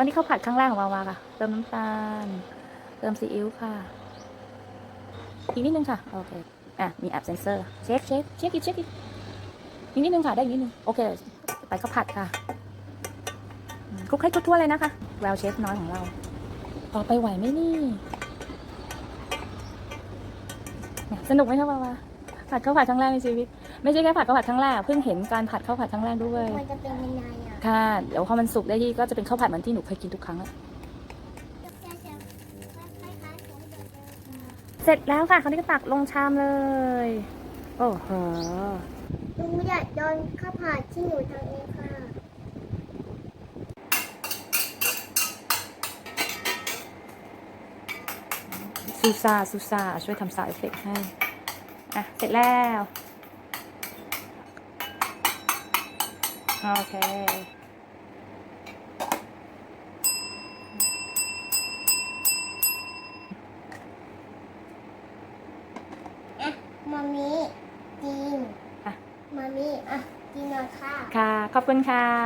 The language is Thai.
วันนี้ข้าวผัดครั้งแรกของวาวาค่ะ เติมน้ำตาล เติมซีอิ๊วค่ะ อีกนิดนึงค่ะ โอเค อะ มีแอปเซนเซอร์ เช็คเช็คเช็คอีกเช็คอีกอีกนิดนึงค่ะ ได้อีกนิดนึง โอเค ไปข้าวผัดค่ะคลุกให้ทั่วๆเลยนะคะ แววเชฟน้อยของเราต่อไปไหวไหมนี่ สนุกไหมคะวาวาผัดข้าวผัดครั้งแรกในชีวิต ไม่ใช่แค่ผัดข้าวผัดครั้งแรกเพิ่งเห็นการผัดข้าวผัดครั้งแรกด้วยมันจะเป็นยังไงอะ ค่ะเดี๋ยวพอมันสุกได้ที่ก็จะเป็นข้าวผัดเหมือนที่หนูเคยกินทุกครั้งอะเสร็จแล้วค่ะคราวนี้ก็ตักลงชามเลย โอ้โหหนูอยากโดนข้าวผัดที่หนูทำเองค่ะ ซูซาซูซาช่วยทำซาวด์เอฟเฟกต์ให้ อะ เสร็จแล้วโอเค อะ มามีกินอะมามีอะกินหน่อยค่ะ ค่ะ ขอบคุณค่ะ